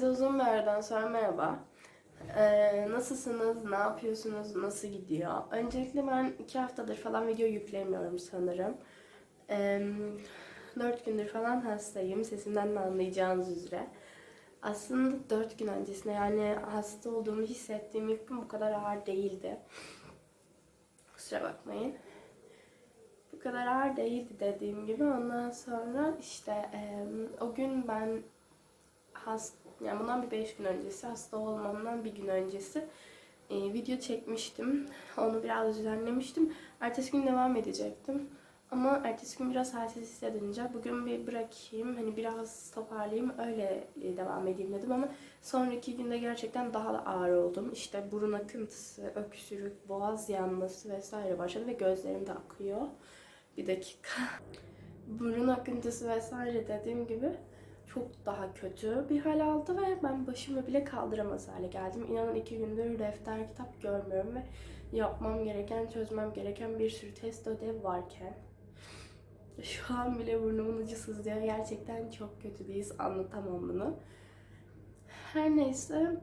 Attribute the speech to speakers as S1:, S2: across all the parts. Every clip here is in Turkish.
S1: Herkese uzun bir aradan sonra merhaba. Ee, nasılsınız? Ne yapıyorsunuz? Nasıl gidiyor? Öncelikle ben iki haftadır falan video yüklemiyorum sanırım. Ee, dört gündür falan hastayım. Sesimden de anlayacağınız üzere. Aslında dört gün öncesinde yani hasta olduğumu hissettiğim ilk gün bu kadar ağır değildi. Kusura bakmayın. Bu kadar ağır değildi dediğim gibi. Ondan sonra işte e, o gün ben hast yani bundan bir beş gün öncesi hasta olmamdan bir gün öncesi e, video çekmiştim. Onu biraz düzenlemiştim. Ertesi gün devam edecektim. Ama ertesi gün biraz halsiz hissedince bugün bir bırakayım, hani biraz toparlayayım, öyle e, devam edeyim dedim ama sonraki günde gerçekten daha da ağır oldum. İşte burun akıntısı, öksürük, boğaz yanması vesaire başladı ve gözlerim de akıyor. Bir dakika. Burun akıntısı vesaire dediğim gibi çok daha kötü bir hal aldı ve ben başımı bile kaldıramaz hale geldim. İnanın iki gündür defter kitap görmüyorum ve yapmam gereken, çözmem gereken bir sürü test ödev varken şu an bile burnumun ucu sızlıyor. Gerçekten çok kötü bir his. Anlatamam bunu. Her neyse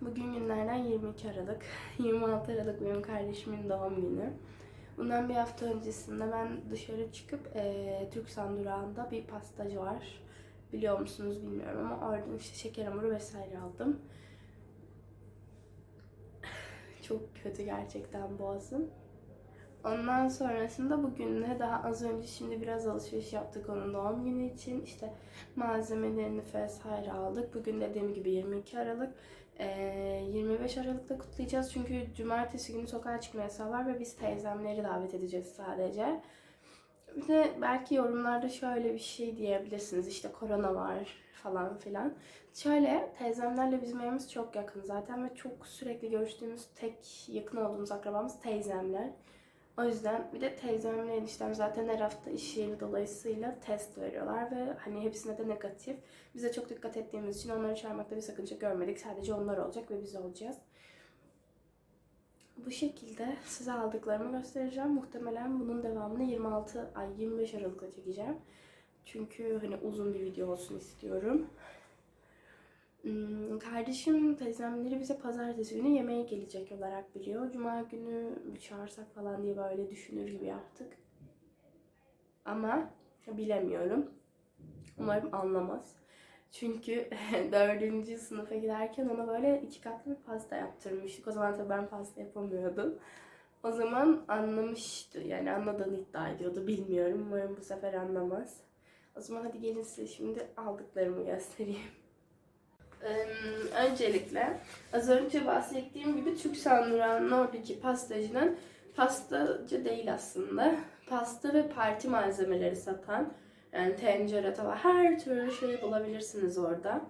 S1: bugün günlerden 22 Aralık. 26 Aralık benim kardeşimin doğum günü. Bundan bir hafta öncesinde ben dışarı çıkıp eee Türksan durağında bir pastacı var. Biliyor musunuz bilmiyorum ama oradan işte şeker hamuru vesaire aldım. Çok kötü gerçekten boğazım. Ondan sonrasında bugün de daha az önce şimdi biraz alışveriş yaptık onun doğum günü için. İşte malzemelerini vesaire aldık. Bugün dediğim gibi 22 Aralık. Ee, 25 Aralık'ta kutlayacağız çünkü cumartesi günü sokağa çıkma yasağı var ve biz teyzemleri davet edeceğiz sadece. Bir de belki yorumlarda şöyle bir şey diyebilirsiniz işte korona var falan filan. Şöyle teyzemlerle bizim evimiz çok yakın zaten ve çok sürekli görüştüğümüz tek yakın olduğumuz akrabamız teyzemler. O yüzden bir de teyzemle eniştem zaten her hafta iş yeri dolayısıyla test veriyorlar ve hani hepsine de negatif. Biz de çok dikkat ettiğimiz için onları çağırmakta bir sakınca görmedik. Sadece onlar olacak ve biz olacağız. Bu şekilde size aldıklarımı göstereceğim. Muhtemelen bunun devamını 26 ay 25 Aralık'ta çekeceğim. Çünkü hani uzun bir video olsun istiyorum. Hmm, Kardeşim teyzemleri bize pazartesi günü yemeğe gelecek olarak biliyor. Cuma günü bir çağırsak falan diye böyle düşünür gibi yaptık. Ama bilemiyorum. Umarım anlamaz. Çünkü dördüncü sınıfa giderken ona böyle iki katlı bir pasta yaptırmıştık. O zaman tabii ben pasta yapamıyordum. O zaman anlamıştı. Yani anladığını iddia ediyordu. Bilmiyorum. Umarım bu sefer anlamaz. O zaman hadi gelin size şimdi aldıklarımı göstereyim. Öncelikle az önce bahsettiğim gibi Türk Sanduran'ın oradaki pastacının pastacı değil aslında. Pasta ve parti malzemeleri satan yani tencere, tava her türlü şeyi bulabilirsiniz orada.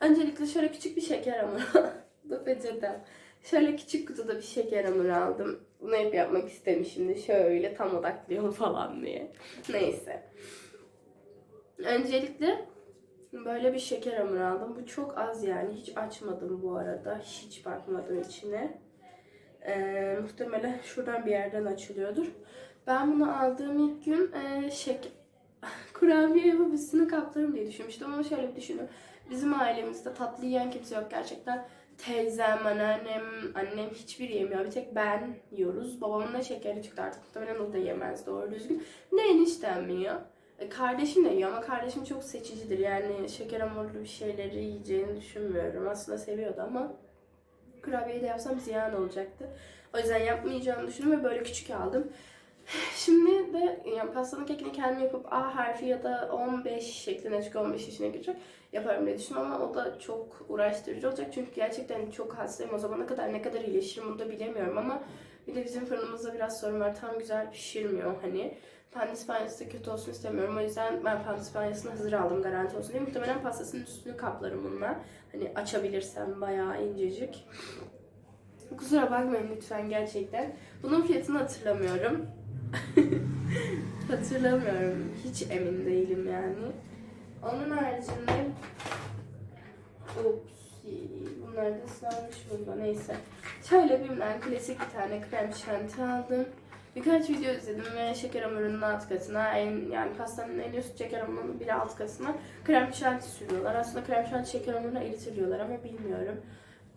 S1: Öncelikle şöyle küçük bir şeker hamuru. Bu peçete. Şöyle küçük kutuda bir şeker hamuru aldım. Bunu hep yapmak istemişimdir. Şöyle tam odaklıyorum falan diye. Neyse. Öncelikle Böyle bir şeker hamuru aldım. Bu çok az yani. Hiç açmadım bu arada. Hiç bakmadım içine. Ee, muhtemelen şuradan bir yerden açılıyordur. Ben bunu aldığım ilk gün e, şek kurabiye yapıp üstünü kaplarım diye düşünmüştüm ama şöyle bir düşünün. Bizim ailemizde tatlı yiyen kimse yok gerçekten. Teyzem, anneannem, annem hiçbir yemiyor. Bir tek ben yiyoruz. Babamın da şekeri çıktı artık. Muhtemelen o da yemez doğru düzgün. Ne eniştem yiyor. E, Kardeşim de yiyor ama kardeşim çok seçicidir. Yani şeker hamurlu bir şeyleri yiyeceğini düşünmüyorum. Aslında seviyordu ama kurabiye de yapsam ziyan olacaktı. O yüzden yapmayacağını düşündüm ve böyle küçük aldım. Şimdi de yani pastanın kekini kendim yapıp A harfi ya da 15 şeklinde çünkü 15 yaşına girecek yaparım diye düşündüm ama o da çok uğraştırıcı olacak. Çünkü gerçekten çok hastayım. O zamana kadar ne kadar iyileşirim bunu da bilemiyorum ama bir de bizim fırınımızda biraz sorun var. Tam güzel pişirmiyor hani. Pandispanyası da kötü olsun istemiyorum. O yüzden ben pandispanyasını hazır aldım garanti olsun diye. Muhtemelen pastasının üstünü kaplarım bununla. Hani açabilirsem bayağı incecik. Kusura bakmayın lütfen gerçekten. Bunun fiyatını hatırlamıyorum Hatırlamıyorum. Hiç emin değilim yani. Onun haricinde Ups. Bunlar da ıslanmış burada. Neyse. Şöyle bimden klasik bir tane krem şanti aldım. Birkaç video izledim ve şeker hamurunun alt katına, en, yani pastanın en üst şeker hamurunun biri alt katına krem şanti sürüyorlar. Aslında krem şanti şeker hamurunu eritiliyorlar ama bilmiyorum.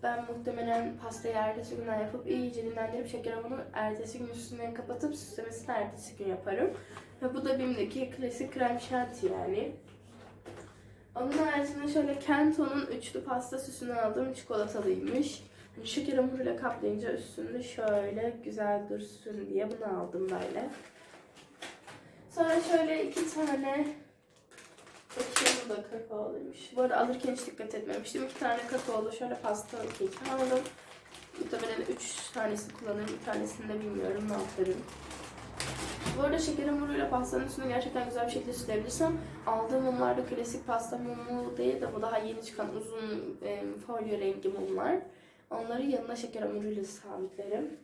S1: Ben muhtemelen pastayı ertesi günden yapıp iyice dinlendirip şeker hamurunu ertesi gün üstüne kapatıp süslemesini ertesi gün yaparım. Ve bu da BİM'deki klasik krem şanti yani. Onun haricinde şöyle Kento'nun üçlü pasta süsünü aldım. Çikolatalıymış. Hani şeker hamuruyla kaplayınca üstünde şöyle güzel dursun diye bunu aldım böyle. Sonra şöyle iki tane bu da kakaoluymuş. Bu arada alırken hiç dikkat etmemiştim. İki tane kakaolu şöyle pasta keki aldım. Muhtemelen üç tanesi kullanırım. Bir tanesini de bilmiyorum ne yaparım. Bu arada şeker hamuruyla pastanın üstünü gerçekten güzel bir şekilde süsleyebilirsem aldığım mumlar da klasik pasta mumu değil de bu daha yeni çıkan uzun e, folyo rengi mumlar. Onları yanına şeker hamuruyla sabitlerim.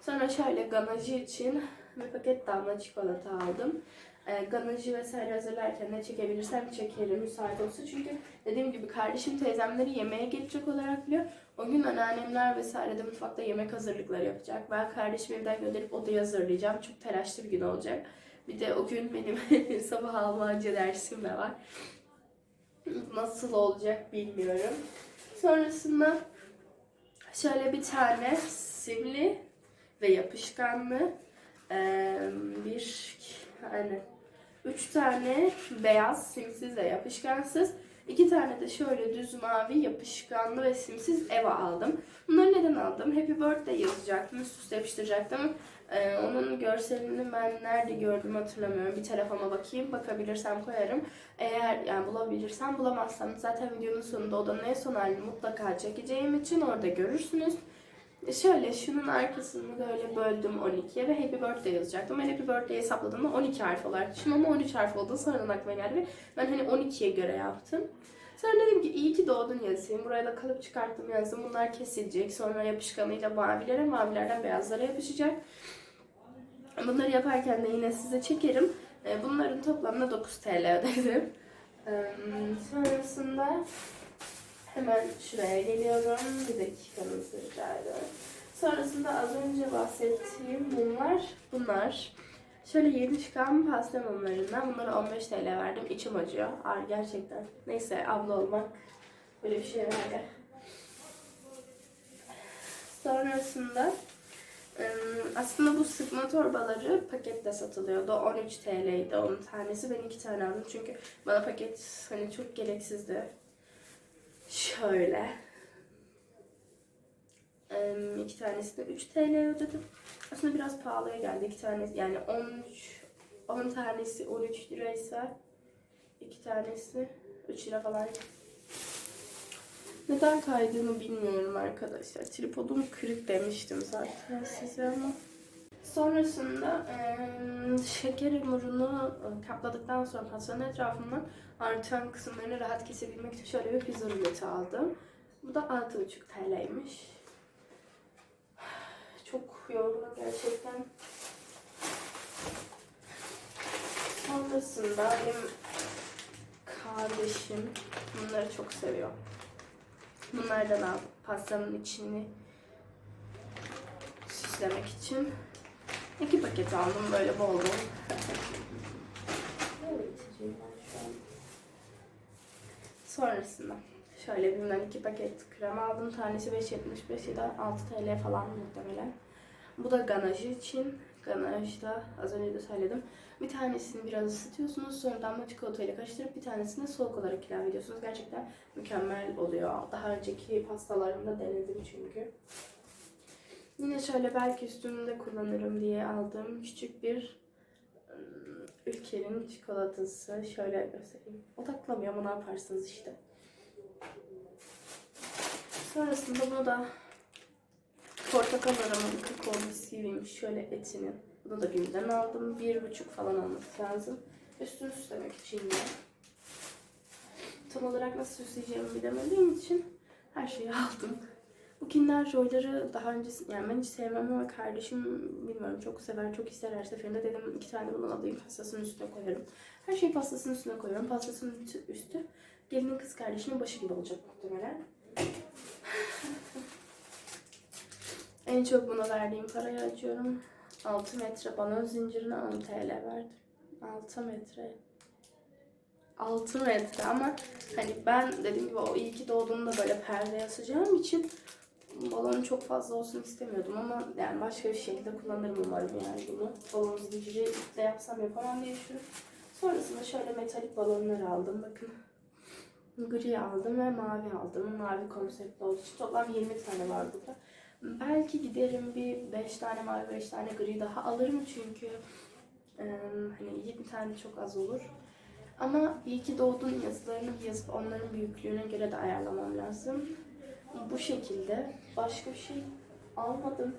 S1: Sonra şöyle ganajı için bir paket damla çikolata aldım. E, ganajı vesaire hazırlarken ne çekebilirsem çekerim müsait olsa. Çünkü dediğim gibi kardeşim teyzemleri yemeğe gelecek olarak biliyor. O gün anneannemler vesaire de mutfakta yemek hazırlıkları yapacak. Ben kardeşimi evden gönderip odayı hazırlayacağım. Çok telaşlı bir gün olacak. Bir de o gün benim sabah Almanca dersim de var. Nasıl olacak bilmiyorum. Sonrasında şöyle bir tane simli ve yapışkanlı bir yani üç tane beyaz simsiz ve yapışkansız iki tane de şöyle düz mavi yapışkanlı ve simsiz Eva aldım. Bunları neden aldım? Happy Birthday yazacaktım, üst üste yapıştıracaktım. Ee, onun görselini ben nerede gördüm hatırlamıyorum. Bir telefona bakayım, bakabilirsem koyarım. Eğer yani bulabilirsem bulamazsam zaten videonun sonunda odanın en son halini mutlaka çekeceğim için orada görürsünüz. Şöyle şunun arkasını böyle böldüm 12'ye ve Happy Birthday yazacaktım. Ben Happy Birthday hesapladığımda 12 harf olarak düşün ama 13 harf olduğu sonradan aklıma geldi ben hani 12'ye göre yaptım. Sonra dedim ki iyi ki doğdun yazayım. Buraya da kalıp çıkarttım yazdım. Bunlar kesilecek. Sonra yapışkanıyla mavilere, mavilerden beyazlara yapışacak. Bunları yaparken de yine size çekerim. Ee, Bunların toplamda 9 TL ödedim. Sonrasında Hemen şuraya geliyorum. Bir dakikanızı rica ediyorum. Sonrasında az önce bahsettiğim mumlar bunlar. Şöyle yeni çıkan pasta mumlarından bunlara 15 TL verdim. İçim acıyor. Ağır gerçekten. Neyse abla olmak böyle bir şey verdi. Sonrasında aslında bu sıkma torbaları pakette satılıyordu. 13 TL'ydi onun tanesi. Ben iki tane aldım çünkü bana paket hani çok gereksizdi. Şöyle. İki tanesini 3 TL ödedim. Aslında biraz pahalıya geldi. iki tanesi yani 13 10 tanesi 13 liraysa iki tanesi 3 lira falan. Neden kaydığını bilmiyorum arkadaşlar. Tripodum kırık demiştim zaten size ama. Sonrasında şeker hamurunu kapladıktan sonra pastanın etrafından artan kısımlarını rahat kesebilmek için şöyle bir pizza ruleti aldım. Bu da 6,5 TL'ymiş. Çok yorgun gerçekten. Sonrasında benim kardeşim bunları çok seviyor. Bunlardan aldım pastanın içini süslemek için. İki paket aldım böyle bol bol. Sonrasında şöyle bilmem iki paket krem aldım. Tanesi 5.75 ya da 6 TL falan muhtemelen. Bu da ganajı için. Ganajda az önce de söyledim. Bir tanesini biraz ısıtıyorsunuz. Sonra damla çikolatayla karıştırıp bir tanesini soğuk olarak ilave ediyorsunuz. Gerçekten mükemmel oluyor. Daha önceki pastalarımda denedim çünkü. Yine şöyle belki üstünde kullanırım diye aldığım küçük bir ım, ülkenin çikolatası. Şöyle göstereyim. Odaklamıyor ama ne yaparsınız işte. Sonrasında bunu da portakal aromalı kakao bisküviymiş. Şöyle etinin. Bunu da günden aldım. Bir buçuk falan olması lazım. Üstünü süslemek için de. Tam olarak nasıl süsleyeceğimi bilemediğim için her şeyi aldım. Bu Kinder Joy'ları daha önce yani ben hiç sevmem ama kardeşim bilmiyorum çok sever çok ister her seferinde dedim iki tane bundan alayım pastasının üstüne koyarım. Her şeyi pastasının üstüne koyuyorum. Pastasının üstü, gelinin kız kardeşinin başı gibi olacak muhtemelen. en çok buna verdiğim parayı açıyorum. 6 metre balon zincirine 10 TL verdim. 6 metre. 6 metre ama hani ben dediğim gibi o iyi ki doğduğunda böyle perde asacağım için balon çok fazla olsun istemiyordum ama yani başka bir şekilde kullanırım umarım yani bunu. Balon zinciri de yapsam yapamam diye düşünüyorum. Sonrasında şöyle metalik balonlar aldım. Bakın gri aldım ve mavi aldım. Mavi konseptli olduğu için toplam 20 tane var burada. Belki giderim bir 5 tane mavi 5 tane gri daha alırım çünkü e, hani 20 tane çok az olur. Ama iyi ki doğdun yazılarını yazıp onların büyüklüğüne göre de ayarlamam lazım. Bu şekilde. Başka bir şey almadım.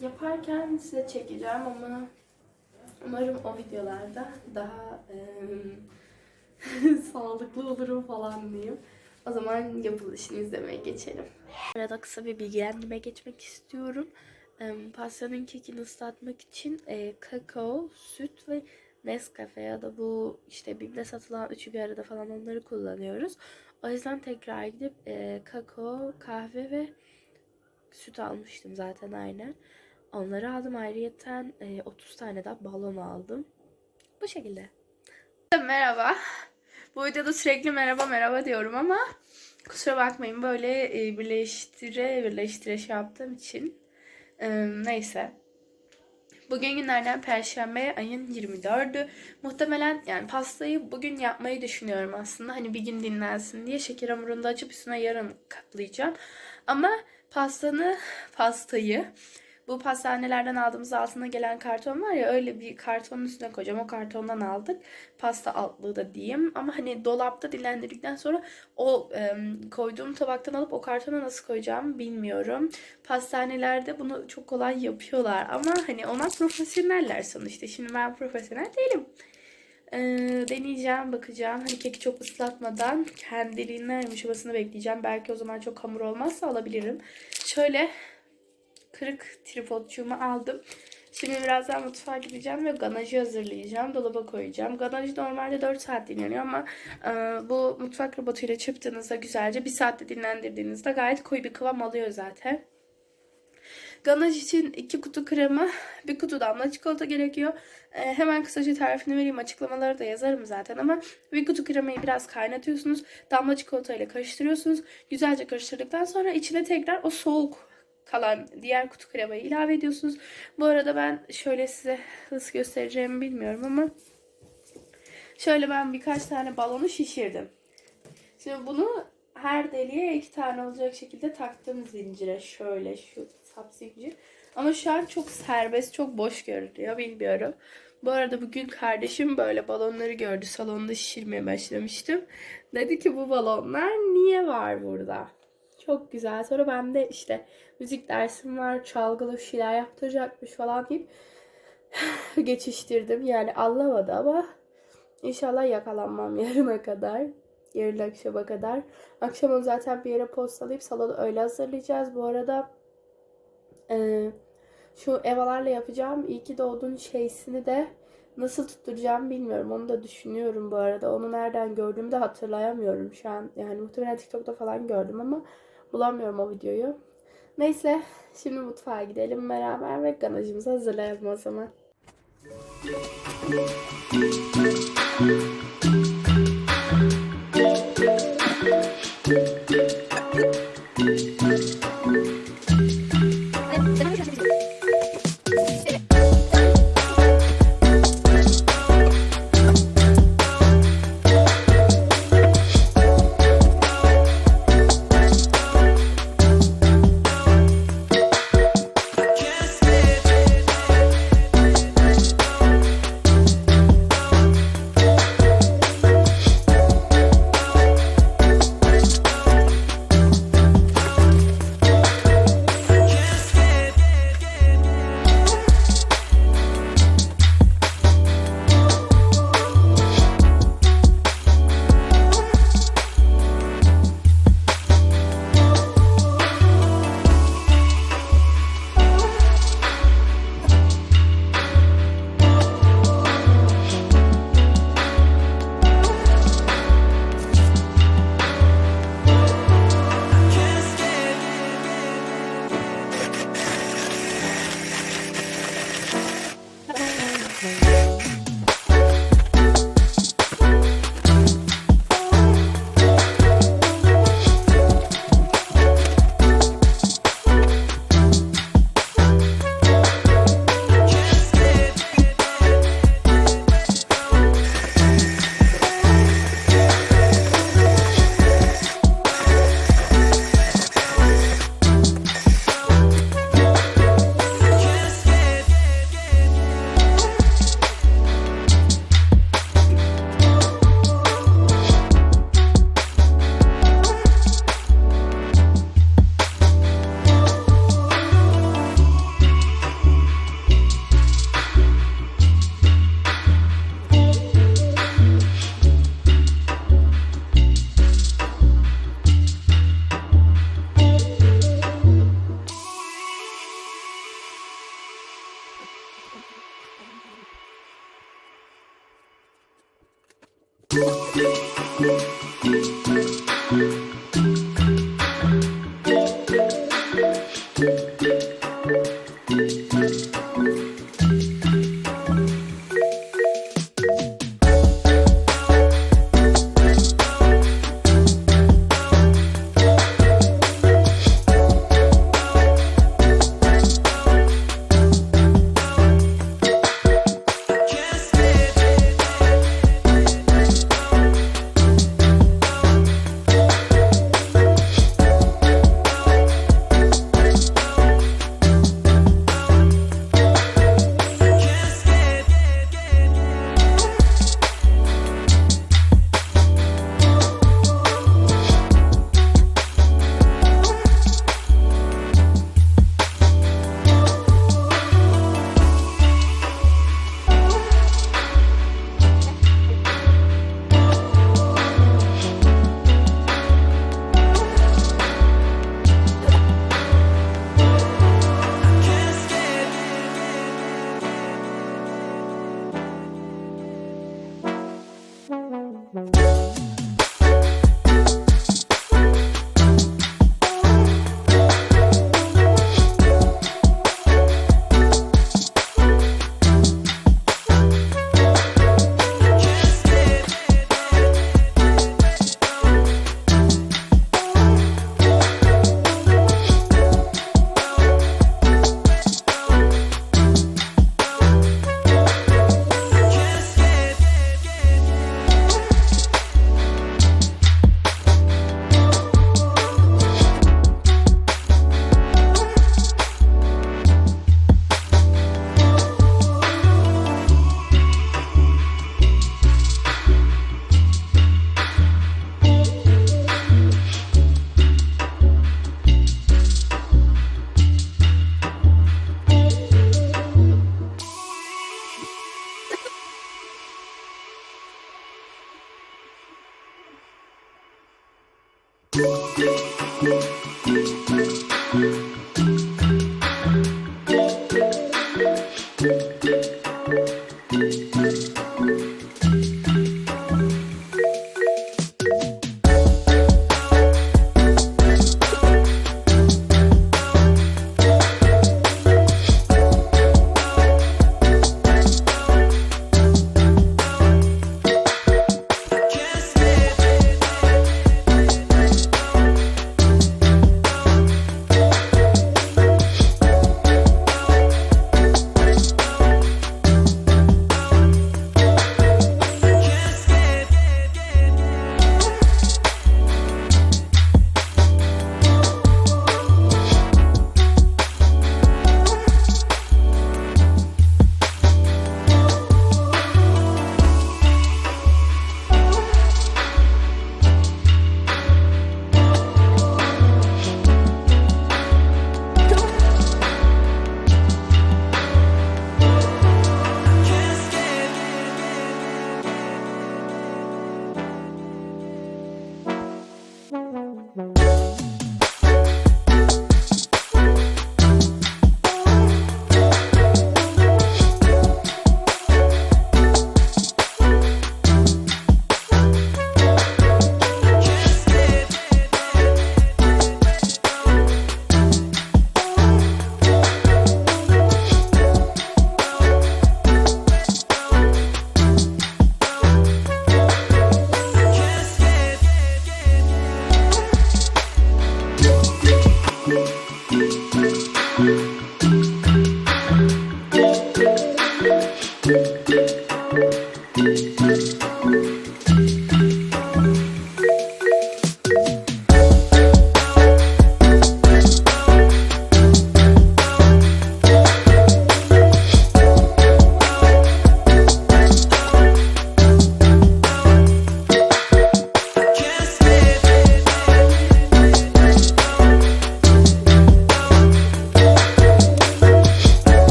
S1: Yaparken size çekeceğim ama umarım o videolarda daha e, sağlıklı olurum falan diyeyim. O zaman yapılışını izlemeye geçelim. Arada kısa bir bilgilendirme geçmek istiyorum. E, pastanın kekini ıslatmak için e, kakao, süt ve Nescafe ya da bu işte Bim'de satılan üçü bir arada falan onları kullanıyoruz. O yüzden tekrar gidip e, kakao, kahve ve süt almıştım zaten aynen. Onları aldım ayrıyeten e, 30 tane daha balon aldım. Bu şekilde. Merhaba. Bu videoda sürekli merhaba merhaba diyorum ama kusura bakmayın böyle e, birleştire birleştire şey yaptığım için. E, neyse. Bugün günlerden Perşembe ayın 24'ü. Muhtemelen yani pastayı bugün yapmayı düşünüyorum aslında. Hani bir gün dinlensin diye şeker hamurunda açıp üstüne yarın kaplayacağım. Ama pastanı, pastayı bu pastanelerden aldığımız altına gelen karton var ya öyle bir kartonun üstüne koyacağım. O kartondan aldık. Pasta altlığı da diyeyim. Ama hani dolapta dinlendirdikten sonra o e, koyduğum tabaktan alıp o kartona nasıl koyacağımı bilmiyorum. Pastanelerde bunu çok kolay yapıyorlar. Ama hani onlar profesyoneller sonuçta. Şimdi ben profesyonel değilim. E, deneyeceğim, bakacağım. Hani keki çok ıslatmadan kendiliğinden yumuşamasını bekleyeceğim. Belki o zaman çok hamur olmazsa alabilirim. Şöyle kırık tripodçuğumu aldım. Şimdi birazdan mutfağa gideceğim ve ganajı hazırlayacağım. Dolaba koyacağım. Ganaj normalde 4 saat dinleniyor ama e, bu mutfak robotuyla çırptığınızda güzelce 1 saatte dinlendirdiğinizde gayet koyu bir kıvam alıyor zaten. Ganaj için 2 kutu krema, 1 kutu damla çikolata gerekiyor. E, hemen kısaca tarifini vereyim. Açıklamaları da yazarım zaten ama 1 kutu kremayı biraz kaynatıyorsunuz. Damla çikolata ile karıştırıyorsunuz. Güzelce karıştırdıktan sonra içine tekrar o soğuk kalan diğer kutu kremayı ilave ediyorsunuz. Bu arada ben şöyle size nasıl göstereceğimi bilmiyorum ama şöyle ben birkaç tane balonu şişirdim. Şimdi bunu her deliğe iki tane olacak şekilde taktım zincire. Şöyle şu sap zincir. Ama şu an çok serbest, çok boş görünüyor. Bilmiyorum. Bu arada bugün kardeşim böyle balonları gördü. Salonda şişirmeye başlamıştım. Dedi ki bu balonlar niye var burada? Çok güzel. Sonra ben de işte müzik dersim var, çalgılı şeyler yaptıracakmış falan deyip geçiştirdim. Yani anlamadı ama inşallah yakalanmam yarına kadar. Yarın akşama kadar. Akşam zaten bir yere postalayıp salonu öyle hazırlayacağız. Bu arada e, şu evalarla yapacağım iyi ki doğdun şeysini de nasıl tutturacağım bilmiyorum. Onu da düşünüyorum bu arada. Onu nereden gördüğümü de hatırlayamıyorum şu an. Yani muhtemelen TikTok'ta falan gördüm ama bulamıyorum o videoyu. Neyse şimdi mutfağa gidelim beraber ve ganajımızı hazırlayalım o zaman.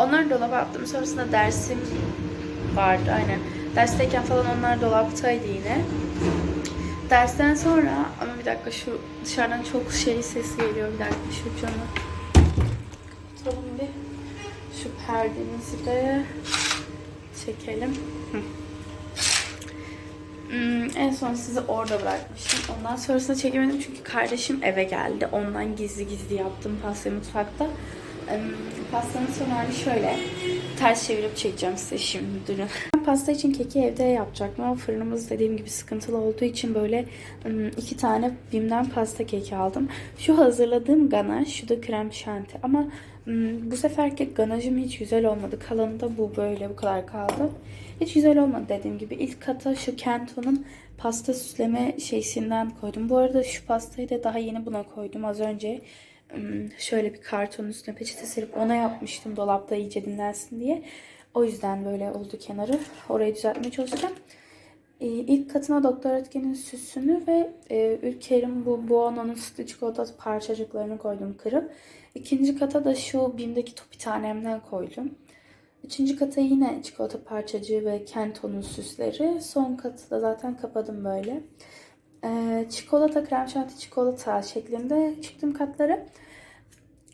S1: Onları dolaba attım. Sonrasında dersim vardı. Aynen. Dersteyken falan onlar dolaptaydı yine. Dersten sonra ama bir dakika şu dışarıdan çok şey sesi geliyor. Bir dakika şu camı tutalım bir. Şu perdemizi de çekelim. Hmm, en son sizi orada bırakmıştım. Ondan sonrasında çekemedim çünkü kardeşim eve geldi. Ondan gizli gizli yaptım pastayı mutfakta. Pastanın son hali şöyle. Ters çevirip çekeceğim size şimdi. Durun. Pasta için keki evde yapacaktım ama fırınımız dediğim gibi sıkıntılı olduğu için böyle iki tane Bim'den pasta keki aldım. Şu hazırladığım ganaj, şu da krem şanti. Ama bu seferki ganajım hiç güzel olmadı. Kalanı da bu böyle bu kadar kaldı. Hiç güzel olmadı dediğim gibi. İlk kata şu Kento'nun pasta süsleme şeysinden koydum. Bu arada şu pastayı da daha yeni buna koydum az önce. Şöyle bir kartonun üstüne peçete serip ona yapmıştım dolapta iyice dinlensin diye. O yüzden böyle oldu kenarı. Orayı düzeltmeye çalışacağım. Ee, İlk katına Doktor Ötken'in süsünü ve e, Ülker'in bu Buono'nun sütlü çikolata parçacıklarını koydum kırıp. İkinci kata da şu Bim'deki topi tanemden koydum. Üçüncü kata yine çikolata parçacığı ve Kento'nun süsleri. Son katı da zaten kapadım böyle. Ee, çikolata, krem şanti çikolata şeklinde çıktım katları.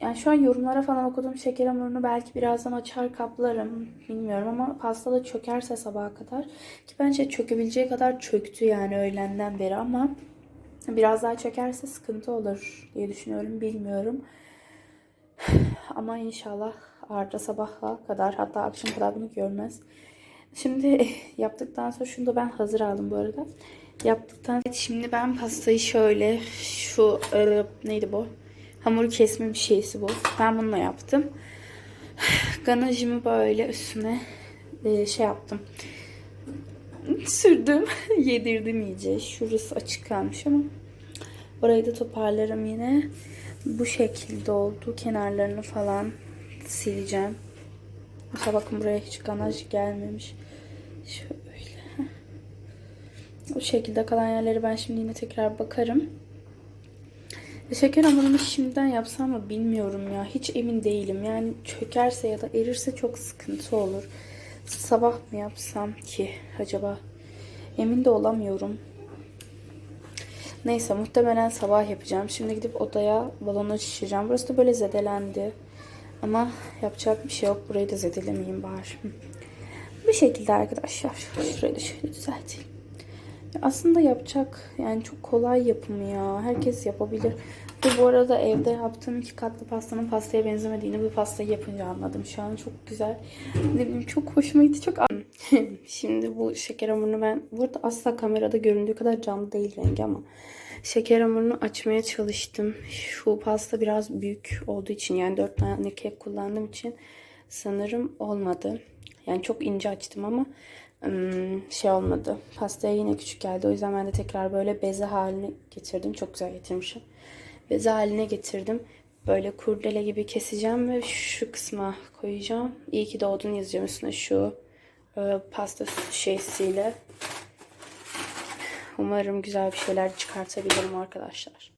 S1: Yani şu an yorumlara falan okuduğum şeker hamurunu belki birazdan açar kaplarım. Bilmiyorum ama pasta da çökerse sabaha kadar. Ki bence çökebileceği kadar çöktü yani öğlenden beri ama biraz daha çökerse sıkıntı olur diye düşünüyorum. Bilmiyorum. Ama inşallah Arda sabaha kadar hatta akşam kadar bunu görmez. Şimdi yaptıktan sonra şunu da ben hazır aldım bu arada. Yaptıktan şimdi ben pastayı şöyle şu e, neydi bu? Hamur kesme bir şeysi bu. Ben bununla yaptım. Ganajımı böyle üstüne e, şey yaptım. Sürdüm. Yedirdim iyice. Şurası açık kalmış ama orayı da toparlarım yine. Bu şekilde oldu. Kenarlarını falan sileceğim. Mesela bakın buraya hiç ganaj gelmemiş. Şöyle. Bu şekilde kalan yerleri ben şimdi yine tekrar bakarım. Ve Şeker hamurunu şimdiden yapsam mı bilmiyorum ya. Hiç emin değilim. Yani çökerse ya da erirse çok sıkıntı olur. Sabah mı yapsam ki acaba? Emin de olamıyorum. Neyse muhtemelen sabah yapacağım. Şimdi gidip odaya balonu şişireceğim. Burası da böyle zedelendi. Ama yapacak bir şey yok. Burayı da zedelemeyeyim bari. Bu şekilde arkadaşlar. Şurayı da şöyle düzelteyim. Aslında yapacak yani çok kolay yapımı ya. Herkes yapabilir. Ve bu arada evde yaptığım iki katlı pastanın pastaya benzemediğini bu pastayı yapınca anladım. Şu an çok güzel. Ne bileyim çok hoşuma gitti. Çok Şimdi bu şeker hamurunu ben burada asla kamerada göründüğü kadar canlı değil rengi ama şeker hamurunu açmaya çalıştım. Şu pasta biraz büyük olduğu için yani dört tane kek kullandığım için sanırım olmadı. Yani çok ince açtım ama şey olmadı. Pastaya yine küçük geldi. O yüzden ben de tekrar böyle beze haline getirdim. Çok güzel getirmişim. Beze haline getirdim. Böyle kurdele gibi keseceğim ve şu kısma koyacağım. İyi ki doğdun yazacağım üstüne şu e, pasta şeysiyle. Umarım güzel bir şeyler çıkartabilirim arkadaşlar.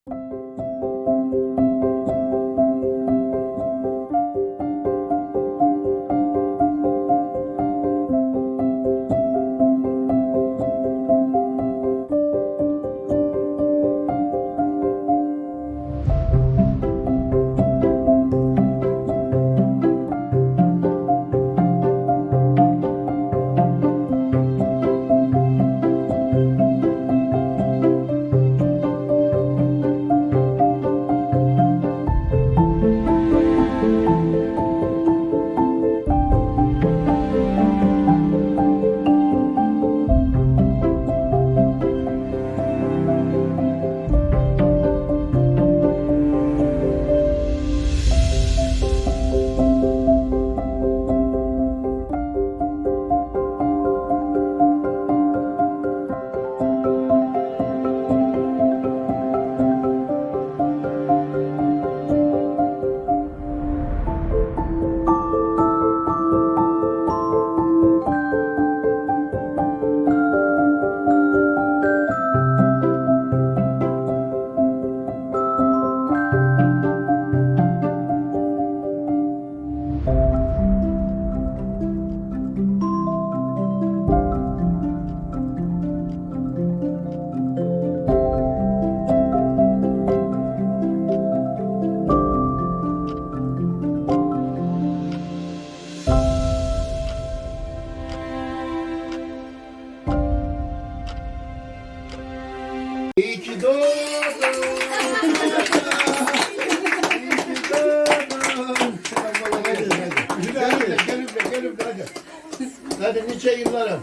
S2: İyi ki doğdun. Hadi, nice yıllara.